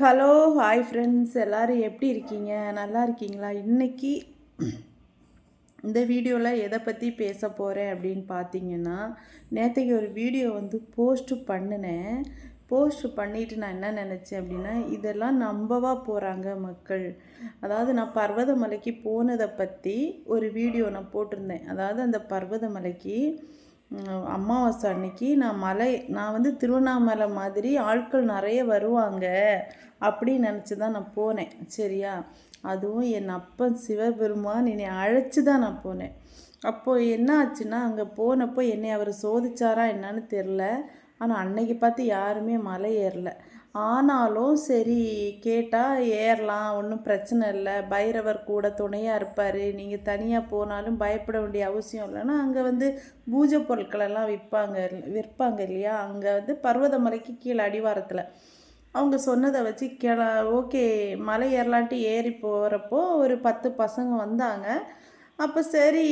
Hello hi friends எல்லோரும் எப்படி இருக்கீங்க? நல்லா இருக்கீங்களா? இன்னைக்கு இந்த வீடியோவில் எதை பற்றி பேச போகிறேன் அப்படின்னு பார்த்தீங்கன்னா நேற்றுக்கு ஒரு வீடியோ வந்து போஸ்ட்டு பண்ணினேன். போஸ்ட் பண்ணிவிட்டு நான் என்ன நினச்சேன் அப்படின்னா இதெல்லாம் நம்பவா போகிறாங்க மக்கள். அதாவது நான் பர்வதமலைக்கு போனதை பற்றி ஒரு வீடியோ நான் போட்டிருந்தேன். அதாவது அந்த பர்வதமலைக்கு அமாவாசை அன்னைக்கு நான் மலை நான் வந்து திருவண்ணாமலை மாதிரி ஆட்கள் நிறைய வருவாங்க அப்படின்னு நினச்சி தான் நான் போனேன் சரியா? அதுவும் என் அப்பன் சிவபெருமான் என்னை அழைச்சி தான் நான் போனேன். அப்போது என்ன ஆச்சுன்னா அங்கே போனப்போ என்னை அவர் சோதிச்சாரா என்னன்னு தெரில ஆனால் அன்னைக்கு பார்த்து யாருமே மலை ஏறல. ஆனாலும் சரி கேட்டால் ஏறலாம் ஒன்றும் பிரச்சனை இல்லை. பைரவர் கூட துணையாக இருப்பார். நீங்கள் தனியாக போனாலும் பயப்பட வேண்டிய அவசியம் இல்லைன்னா அங்கே வந்து பூஜை பொருட்களெல்லாம் விற்பாங்க விற்பாங்க இல்லையா? அங்கே வந்து பர்வதமலைக்கு கீழே அடிவாரத்தில். அவங்க சொன்னதை வச்சு கிள ஓகே மலை ஏறலான்ட்டு ஏறி போகிறப்போ ஒரு பத்து பசங்க வந்தாங்க. அப்போ சரி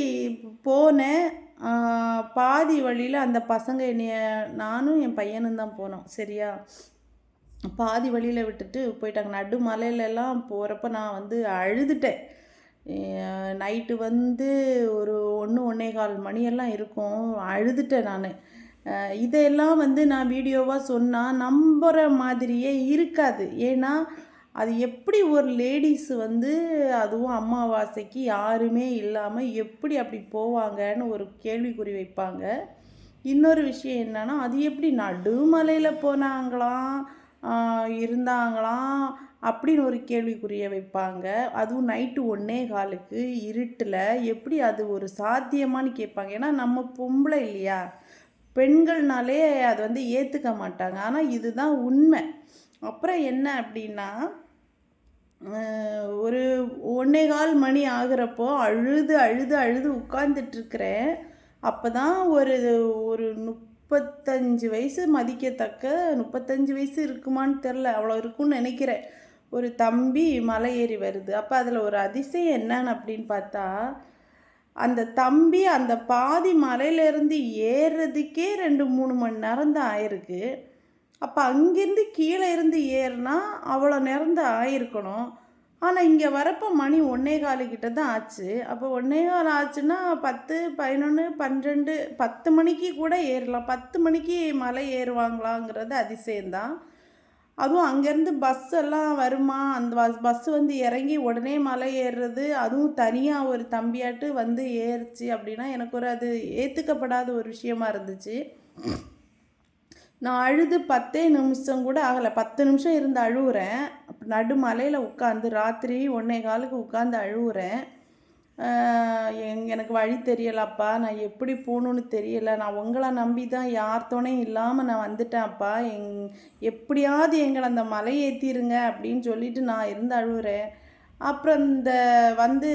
போனேன். பாதி வழியில் அந்த பசங்க என்னைய நானும் என் பையனும் தான் போனோம். சரியா? பாதி வழியில் விட்டுட்டு போயிட்டாங்க. நடு மலையிலலாம் போகிறப்ப நான் வந்து அழுதுட்டேன். நைட்டு வந்து ஒரு ஒன்று ஒன்றே கால் மணியெல்லாம் இருக்கும். அழுதுட்டேன் நான். இதையெல்லாம் வந்து நான் வீடியோவாக சொன்னால் நம்புகிற மாதிரியே இருக்காது. ஏன்னா அது எப்படி ஒரு லேடிஸ் வந்து அதுவும் அமாவாசைக்கு யாருமே இல்லாமல் எப்படி அப்படி போவாங்கன்னு ஒரு கேள்விக்குறி வைப்பாங்க. இன்னொரு விஷயம் என்னென்னா அது எப்படி நடுமலையில் போனாங்களாம்? இருந்தாங்களாம் அப்படின்னு ஒரு கேள்விக்குறிய வைப்பாங்க. அதுவும் நைட்டு ஒன்றே காலுக்கு இருட்டில் எப்படி அது ஒரு சாத்தியமான்னு கேட்பாங்க. ஏன்னா நம்ம பொம்பளை இல்லையா? பெண்கள்னாலே அது வந்து ஏற்றுக்க மாட்டாங்க. ஆனால் இதுதான் உண்மை. அப்புறம் என்ன அப்படின்னா ஒரு ஒன்னே கால் மணி ஆகுறப்போ அழுது அழுது அழுது உட்கார்ந்துட்டுருக்கிறேன் அப்போ தான் ஒரு ஒரு முப்பத்தஞ்சு வயசு மதிக்கத்தக்க முப்பத்தஞ்சு வயசு இருக்குமான்னு தெரில அவ்வளோ இருக்கும்னு நினைக்கிறேன். ஒரு தம்பி மலை ஏறி வருது. அப்போ அதில் ஒரு அதிசயம் என்னன்னு அப்படின்னு பார்த்தா அந்த தம்பி அந்த பாதி மலையிலேருந்து ஏறுறதுக்கே ரெண்டு மூணு மணி நேரம் தான் ஆயிருக்கு. அப்போ அங்கேருந்து கீழே இருந்து ஏறுனா அவ்வளோ நேரம் தான் ஆயிருக்கணும். ஆனால் இங்கே வரப்போ மணி ஒன்னே காலு கிட்ட தான் ஆச்சு. அப்போ ஒன்னே கால் ஆச்சுன்னா பத்து பதினொன்று பன்னிரெண்டு பத்து மணிக்கு கூட ஏறலாம். பத்து மணிக்கு மலை ஏறுவாங்களாங்கிறது அதிசயம்தான். அதுவும் அங்கேருந்து பஸ் எல்லாம் வருமா? அந்த பஸ் பஸ் வந்து இறங்கி உடனே மலை ஏறுறது அதுவும் தனியாக ஒரு தம்பியாட்டு வந்து ஏறுச்சு அப்படின்னா எனக்கு ஒரு அது ஏற்றுக்கப்படாத ஒரு விஷயமா இருந்துச்சு. நான் அழுது பத்தே நிமிஷம் கூட ஆகலை. பத்து நிமிஷம் இருந்து அழுகுறேன் நடுமலையில் உட்காந்து ராத்திரி ஒன்னே காலுக்கு உட்காந்து அழுவுறேன். எங் எனக்கு வழி தெரியலப்பா. நான் எப்படி போகணுன்னு தெரியல. நான் உங்களை நம்பி தான் யார் துணையும் இல்லாமல் நான் வந்துட்டேன்ப்பா. எங் எப்படியாவது எங்களை அந்த மலை ஏற்றிருங்க அப்படின்னு சொல்லிட்டு நான் இருந்து அழுவுறேன். அப்புறம் இந்த வந்து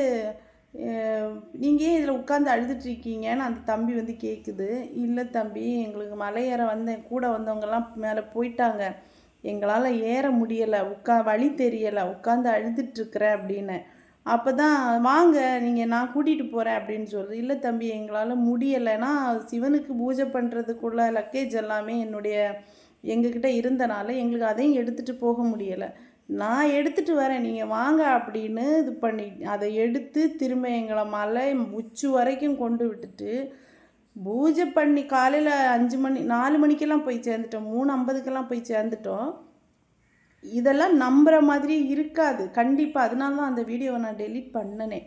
நீங்கள் ஏன் இதில் உட்காந்து அழுதுட்ருக்கீங்கன்னு அந்த தம்பி வந்து கேட்குது இல்லை தம்பி எங்களுக்கு மலை ஏற வந்தேன். கூட வந்தவங்கெல்லாம் மேலே போயிட்டாங்க. எங்களால் ஏற முடியலை உட்கா வழி தெரியலை உட்காந்து அழுதுட்ருக்குறேன் அப்படின்னு. அப்போ தான் வாங்க நீங்கள் நான் கூட்டிகிட்டு போகிறேன் அப்படின்னு சொல்லுது இல்லை தம்பி எங்களால் முடியலைன்னா சிவனுக்கு பூஜை பண்ணுறதுக்குள்ள லக்கேஜ் எல்லாமே என்னுடைய எங்ககிட்ட இருந்தனால எங்களுக்கு அதையும் எடுத்துகிட்டு போக முடியலை. நான் எடுத்துகிட்டு வரேன் நீங்கள் வாங்க அப்படின்னு இது பண்ணி அதை எடுத்து திரும்ப எங்களை மலை உச்சி வரைக்கும் கொண்டு விட்டுட்டு பூஜை பண்ணி காலையில் அஞ்சு மணி நாலு மணிக்கெல்லாம் போய் சேர்ந்துட்டோம். மூணு ஐம்பதுக்கெல்லாம் போய் சேர்ந்துட்டோம். இதெல்லாம் நம்புகிற மாதிரி இருக்காது. கண்டிப்பாக அதனால தான் அந்த வீடியோவை நான் டெலீட் பண்ணனே.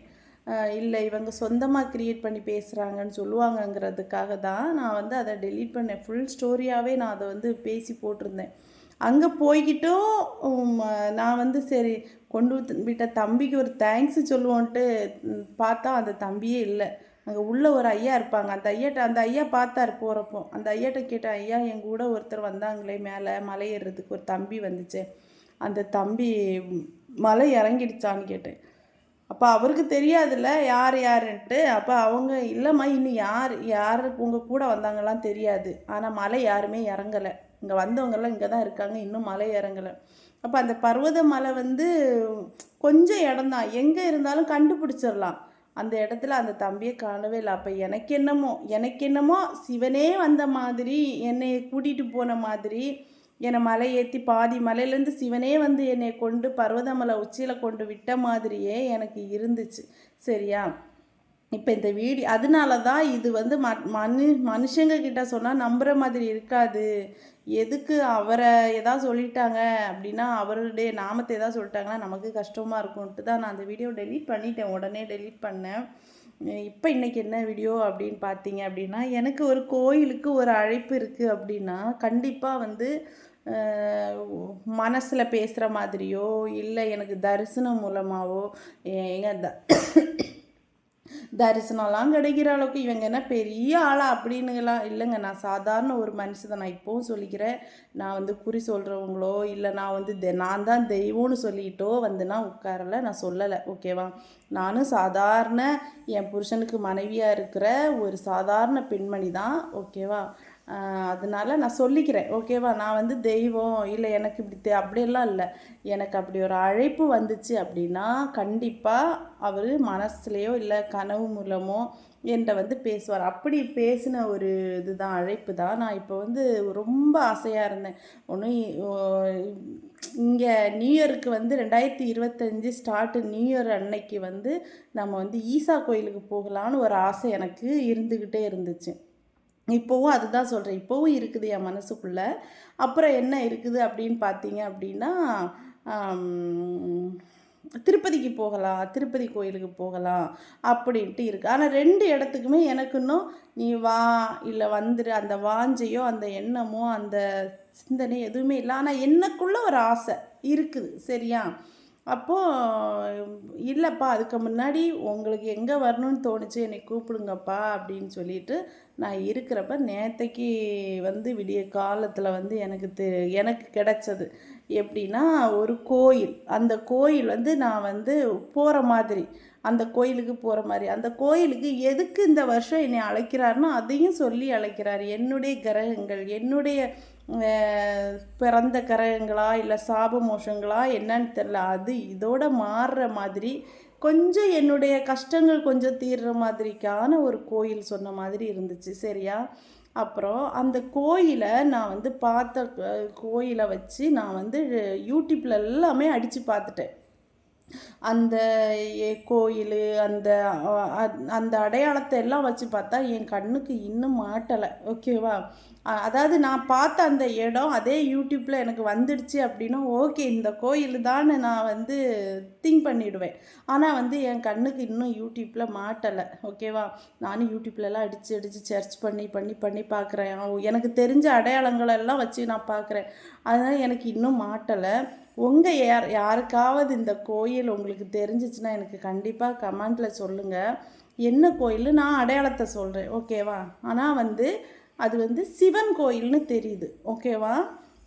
இல்லை இவங்க சொந்தமாக க்ரியேட் பண்ணி பேசுகிறாங்கன்னு சொல்லுவாங்கங்கிறதுக்காக தான் நான் வந்து அதை டெலீட் பண்ணேன். ஃபுல் ஸ்டோரியாகவே நான் அதை வந்து பேசி போட்டிருந்தேன். அங்கே போய்கிட்டும் நான் வந்து சரி கொண்டு விட்ட தம்பிக்கு ஒரு தேங்க்ஸ் சொல்லுவோன்ட்டு பார்த்தா அந்த தம்பியே இல்லை. அங்கே உள்ள ஒரு ஐயா இருப்பாங்க. அந்த ஐயாட்ட அந்த ஐயா பார்த்தாரு போகிறப்போ அந்த ஐயாட்ட கேட்டேன் ஐயா என் கூட ஒருத்தர் வந்தாங்களே மேலே மலை ஏறுறதுக்கு ஒரு தம்பி வந்துச்சு. அந்த தம்பி மலை இறங்கிடுச்சான்னு கேட்டேன். அப்போ அவருக்கு தெரியாதுல்ல யார் யாருன்ட்டு. அப்போ அவங்க இல்லைம்மா இன்னும் யார் யார் உங்கள் கூட வந்தாங்கலாம் தெரியாது. ஆனால் மலை யாருமே இறங்கலை. இங்கே வந்தவங்கெல்லாம் இங்கே தான் இருக்காங்க இன்னும் மலை இறங்கலை. அப்போ அந்த பர்வத மலை வந்து கொஞ்சம் இடம்தான் எங்கே இருந்தாலும் கண்டுபிடிச்சிடலாம். அந்த இடத்துல அந்த தம்பியை காணவே இல்லை. அப்போ எனக்கு என்னமோ எனக்கு என்னமோ சிவனே வந்த மாதிரி என்னை கூட்டிகிட்டு போன மாதிரி என்னை மலை ஏற்றி பாதி மலையிலேருந்து சிவனே வந்து என்னை கொண்டு பர்வதமலை உச்சியில் கொண்டு விட்ட மாதிரியே எனக்கு இருந்துச்சு. சரியா? இப்போ இந்த வீடியோ அதனால தான் இது வந்து ம மனு மனுஷங்க கிட்ட சொன்னால் நம்புகிற மாதிரி இருக்காது. எதுக்கு அவரை எதாவது சொல்லிட்டாங்க அப்படின்னா அவருடைய நாமத்தை எதாவது சொல்லிட்டாங்கன்னா நமக்கு கஷ்டமாக இருக்கும்ட்டு தான் நான் அந்த வீடியோ டெலீட் பண்ணிட்டேன். உடனே டெலீட் பண்ணேன். இப்போ இன்றைக்கி என்ன வீடியோ அப்படின்னு பார்த்தீங்க அப்படின்னா எனக்கு ஒரு கோயிலுக்கு ஒரு அழைப்பு இருக்குது அப்படின்னா கண்டிப்பாக வந்து மனசில் பேசுகிற மாதிரியோ இல்லை எனக்கு தரிசனம் மூலமாகவோ எங்கள் த தரிசனம்லாம் கிடைக்கிற அளவுக்கு இவங்க என்ன பெரிய ஆளா அப்படின்னுலாம் இல்லைங்க. நான் சாதாரண ஒரு மனுஷன் நான் இப்போவும் சொல்லிக்கிறேன். நான் வந்து குறி சொல்கிறவங்களோ இல்லை நான் வந்து தெ நான் தான் தெய்வம்னு சொல்லிட்டோ வந்து நான் உட்காரலை. நான் சொல்லலை. ஓகேவா? நானும் சாதாரண என் புருஷனுக்கு மனைவியாக இருக்கிற ஒரு சாதாரண பெண்மணி தான். ஓகேவா? அதனால நான் சொல்லிக்கிறேன். ஓகேவா? நான் வந்து தெய்வம் இல்லை எனக்கு இப்படி அப்படியெல்லாம் இல்லை. எனக்கு அப்படி ஒரு அழைப்பு வந்துச்சு அப்படின்னா கண்டிப்பாக அவர் மனசுலேயோ இல்லை கனவு மூலமோ என்கிட்ட வந்து பேசுவார். அப்படி பேசின ஒரு இதுதான் அழைப்பு தான். நான் இப்போ வந்து ரொம்ப ஆசையாக இருந்தேன். ஒன்று இங்கே நியூ இயருக்கு வந்து ரெண்டாயிரத்தி இருபத்தஞ்சி ஸ்டார்ட்டு நியூ இயர் அன்னைக்கு வந்து நம்ம வந்து ஈசா கோயிலுக்கு போகலான்னு ஒரு ஆசை எனக்கு இருந்துக்கிட்டே இருந்துச்சு. இப்போவும் அதுதான் சொல்கிறேன் இப்போவும் இருக்குது என் மனசுக்குள்ளே. அப்புறம் என்ன இருக்குது அப்படின்னு பார்த்தீங்க அப்படின்னா திருப்பதிக்கு போகலாம் திருப்பதி கோயிலுக்கு போகலாம் அப்படின்ட்டு இருக்குது ஆனால் ரெண்டு இடத்துக்குமே எனக்கு இன்னும் நீ வா இல்லை வந்துடு அந்த வாஞ்சையோ அந்த எண்ணமோ அந்த சிந்தனை எதுவுமே இல்லை. ஆனால் எனக்குள்ளே ஒரு ஆசை இருக்குது. சரியா? அப்போது இல்லைப்பா அதுக்கு முன்னாடி உங்களுக்கு எங்கே வரணும்னு தோணுச்சு என்னை கூப்பிடுங்கப்பா அப்படின்னு சொல்லிட்டு நான் இருக்கிறப்ப நேற்றைக்கு வந்து விடிய காலத்தில் வந்து எனக்கு தெ எனக்கு கிடச்சது. எப்படின்னா ஒரு கோயில். அந்த கோயில் வந்து நான் வந்து போகிற மாதிரி. அந்த கோயிலுக்கு போகிற மாதிரி. அந்த கோயிலுக்கு எதுக்கு இந்த வருஷம் என்னை அழைக்கிறாருன்னு அதையும் சொல்லி அழைக்கிறார். என்னுடைய கிரகங்கள் என்னுடைய பிறந்த கரகங்களா இல்லை சாப மோஷங்களா என்னன்னு தெரில அது இதோட மாறுற மாதிரி கொஞ்சம் என்னுடைய கஷ்டங்கள் கொஞ்சம் தீர்ற மாதிரிக்கான ஒரு கோயில் சொன்ன மாதிரி இருந்துச்சு. சரியா? அப்புறம் அந்த கோயிலை நான் வந்து பார்த்த கோயிலை வச்சு நான் வந்து யூடியூப்பில் எல்லாமே அடித்து பார்த்துட்டேன். அந்த கோயில் அந்த அந்த அடையாளத்தை எல்லாம் வச்சு பார்த்தா என் கண்ணுக்கு இன்னும் மாட்டலை. ஓகேவா? அதாவது நான் பார்த்த அந்த இடம் அதே யூடியூப்பில் எனக்கு வந்துடுச்சு அப்படின்னா ஓகே இந்த கோயில் தான் நான் வந்து திங்க் பண்ணிவிடுவேன் ஆனால் வந்து என் கண்ணுக்கு இன்னும் யூடியூப்பில் மாட்டலை. ஓகேவா? நானும் யூடியூப்லலாம் அடித்து அடித்து சர்ச் பண்ணி பண்ணி பண்ணி பார்க்குறேன். எனக்கு தெரிஞ்ச அடையாளங்களெல்லாம் வச்சு நான் பார்க்குறேன். அதனால் எனக்கு இன்னும் மாட்டலை. உங்கள் யார் யாருக்காவது இந்த கோயில் உங்களுக்கு தெரிஞ்சிச்சுன்னா எனக்கு கண்டிப்பாக கமெண்டில் சொல்லுங்கள் என்ன கோயில் நான் அடையாளத்தை சொல்கிறேன் ஓகேவா ஆனால் வந்து அது வந்து சிவன் கோயில்னு தெரியுது. ஓகேவா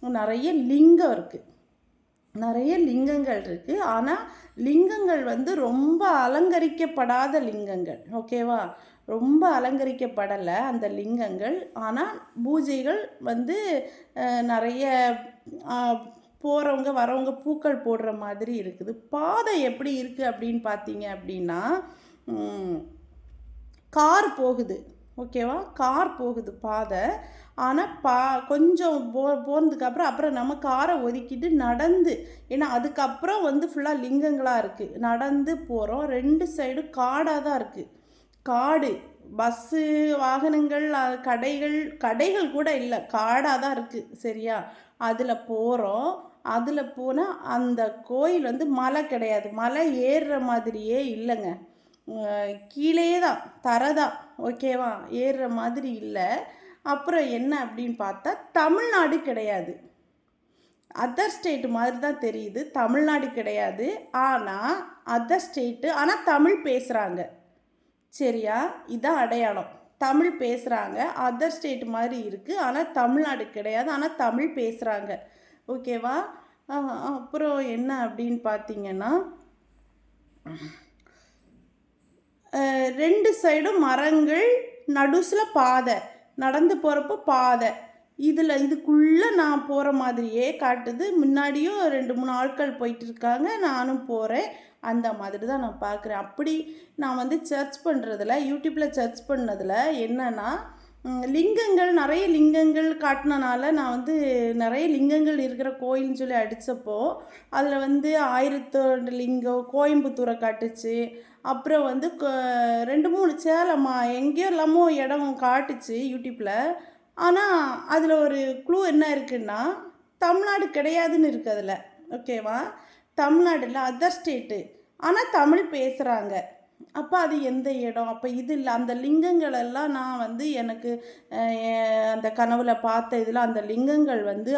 நிறைய லிங்கம் இருக்குது நிறைய லிங்கங்கள் இருக்குது ஆனால் லிங்கங்கள் வந்து ரொம்ப அலங்கரிக்கப்படாத லிங்கங்கள். ஓகேவா ரொம்ப அலங்கரிக்கப்படலை அந்த லிங்கங்கள். ஆனால் பூஜைகள் வந்து நிறைய போகிறவங்க வரவங்க பூக்கள் போடுற மாதிரி இருக்குது. பாதை எப்படி இருக்குது அப்படின்னு பார்த்தீங்க அப்படின்னா கார் போகுது. ஓகேவா? கார் போகுது பாதை. ஆனால் பா கொஞ்சம் போ போனதுக்கப்புறம் அப்புறம் நம்ம காரை ஒதுக்கிட்டு நடந்து ஏன்னா அதுக்கப்புறம் வந்து ஃபுல்லாக லிங்கங்களாக இருக்குது நடந்து போகிறோம் ரெண்டு சைடும் காடாக தான் இருக்குது காடு பஸ்ஸு வாகனங்கள் கடைகள் கடைகள் கூட இல்லை. காடாக தான் இருக்குது சரியா? அதில் போகிறோம் அதில் போனால் அந்த கோயில் வந்து மலை கிடையாது. மலை ஏறுற மாதிரியே இல்லைங்க. கீழே தான் தர தான் ஓகேவா ஏறுற மாதிரி இல்லை. அப்புறம் என்ன அப்படின்னு பார்த்தா தமிழ்நாடு கிடையாது. அதர் ஸ்டேட்டு மாதிரி தான் தெரியுது. தமிழ்நாடு கிடையாது. ஆனால் அதர் ஸ்டேட்டு ஆனால் தமிழ் பேசுகிறாங்க சரியா? இதான் அடையாளம். தமிழ் பேசுகிறாங்க அதர் ஸ்டேட் மாதிரி இருக்குது ஆனால் தமிழ்நாடு கிடையாது. ஆனால் தமிழ் பேசுகிறாங்க ஓகேவா? அப்புறம் என்ன அப்படின்னு பார்த்தீங்கன்னா ரெண்டு சைடும் மரங்கள் நடுசில் பாதை. நடந்து போகிறப்போ பாதை. இதில் இதுக்குள்ளே நான் போகிற மாதிரியே காட்டுது. முன்னாடியும் ரெண்டு மூணு ஆட்கள் போயிட்டு இருக்காங்க. நானும் போகிறேன் அந்த மாதிரி தான் நான் பார்க்குறேன். அப்படி நான் வந்து சர்ச் பண்ணுறதுல யூடியூப்பில் சர்ச் பண்ணதில் என்னென்னா லிங்கங்கள் நிறைய லிங்கங்கள் காட்டினனால நான் வந்து நிறைய லிங்கங்கள் இருக்கிற கோயில்னு சொல்லி அடித்தப்போ அதில் வந்து ஆயிரத்தோண்டு லிங்கம் கோயம்புத்தூரை காட்டுச்சு. அப்புறம் வந்து ரெண்டு மூணு சேலம்மா எங்கேயோ எல்லாமோ இடம் காட்டுச்சு யூடியூப்பில் ஆனால் அதில் ஒரு க்ளூ என்ன இருக்குன்னா தமிழ்நாடு கிடையாதுன்னு இருக்குது அதில். ஓகேவா தமிழ்நாடுல அதர் ஸ்டேட்டு ஆனால் தமிழ் பேசுகிறாங்க அப்போ அது எந்த இடம்? அப்போ இது இல்லை. அந்த லிங்கங்கள் எல்லாம் நான் வந்து எனக்கு அந்த கனவுல பார்த்த இதில் அந்த லிங்கங்கள் வந்து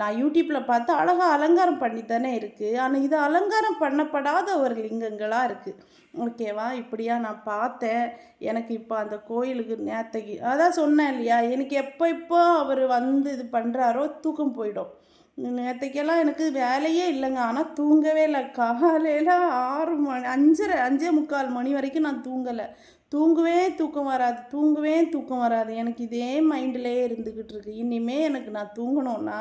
நான் யூடியூப்பில் பார்த்து அழகாக அலங்காரம் பண்ணி தானே இருக்குது ஆனால் இது அலங்காரம் பண்ணப்படாத ஒரு லிங்கங்களாக இருக்குது ஓகேவா இப்படியா நான் பார்த்தேன். எனக்கு இப்போ அந்த கோயிலுக்கு நேத்தகி அதான் சொன்னேன் இல்லையா? எனக்கு எப்போ இப்போ அவர் வந்து இது பண்ணுறாரோ தூக்கம் போயிடும். நேற்றுக்கெல்லாம் எனக்கு வேலையே இல்லைங்க. ஆனால் தூங்கவே இல்லை. காலையில் ஆறு மணி அஞ்சரை அஞ்சே முக்கால் மணி வரைக்கும் நான் தூங்கலை. தூங்குவே தூக்கம் வராது. தூங்குவே தூக்கம் வராது. எனக்கு இதே மைண்டிலே இருந்துக்கிட்டு இருக்கு. இனிமே எனக்கு நான் தூங்கணும்னா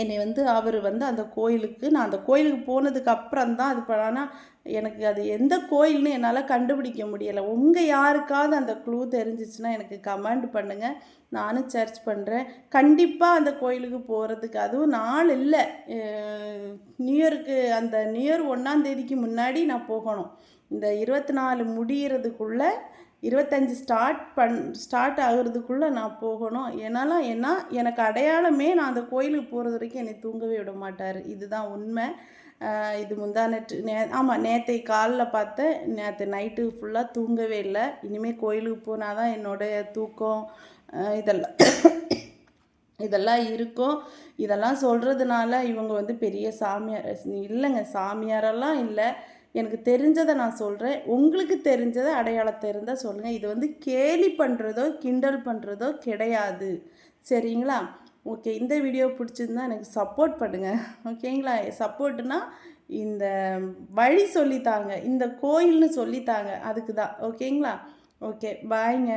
என்னை வந்து அவர் வந்து அந்த கோயிலுக்கு நான் அந்த கோயிலுக்கு போனதுக்கு அப்புறம் தான் அது ஆனால் எனக்கு அது எந்த கோயில்னு என்னால் கண்டுபிடிக்க முடியலை. உங்கள் யாருக்காவது அந்த க்ளூ தெரிஞ்சிச்சுன்னா எனக்கு கமெண்ட் பண்ணுங்கள் நானும் சர்ச் பண்ணுறேன் கண்டிப்பாக அந்த கோயிலுக்கு போகிறதுக்கு அதுவும் நாள் இல்லை. நியூ இயருக்கு அந்த நியூ இயர் ஒன்றாந்தேதிக்கு முன்னாடி நான் போகணும். இந்த இருபத்தி நாலு முடிகிறதுக்குள்ளே இருபத்தஞ்சி ஸ்டார்ட் பண் ஸ்டார்ட் ஆகுறதுக்குள்ளே நான் போகணும். என்னால் ஏன்னா எனக்கு அடையாளமே நான் அந்த கோயிலுக்கு போகிறது வரைக்கும் என்னை தூங்கவே விட மாட்டார். இதுதான் உண்மை. இது முந்தா நேற்று நே ஆமாம் நேற்றை காலைல பார்த்தேன். நேற்று நைட்டு ஃபுல்லாக தூங்கவே இல்லை. இனிமேல் கோயிலுக்கு போனால் தான் என்னோடைய தூக்கம் இதெல்லாம் இதெல்லாம் இருக்கும். இதெல்லாம் சொல்கிறதுனால இவங்க வந்து பெரிய சாமியார் இல்லைங்க சாமியாரெல்லாம் இல்லை. எனக்கு தெரிஞ்சதை நான் சொல்கிறேன் உங்களுக்கு தெரிஞ்சதை அடையாளத்தை இருந்தால் சொல்லுங்கள் இது வந்து கேலி பண்ணுறதோ கிண்டல் பண்ணுறதோ கிடையாது. சரிங்களா? ஓகே இந்த வீடியோ பிடிச்சிருந்தா எனக்கு சப்போர்ட் பண்ணுங்கள் ஓகேங்களா? சப்போர்ட்னா இந்த வழி சொல்லித்தாங்க. இந்த கோயில்னு சொல்லித்தாங்க. அதுக்கு தான் ஓகேங்களா? ஓகே பாய்ங்க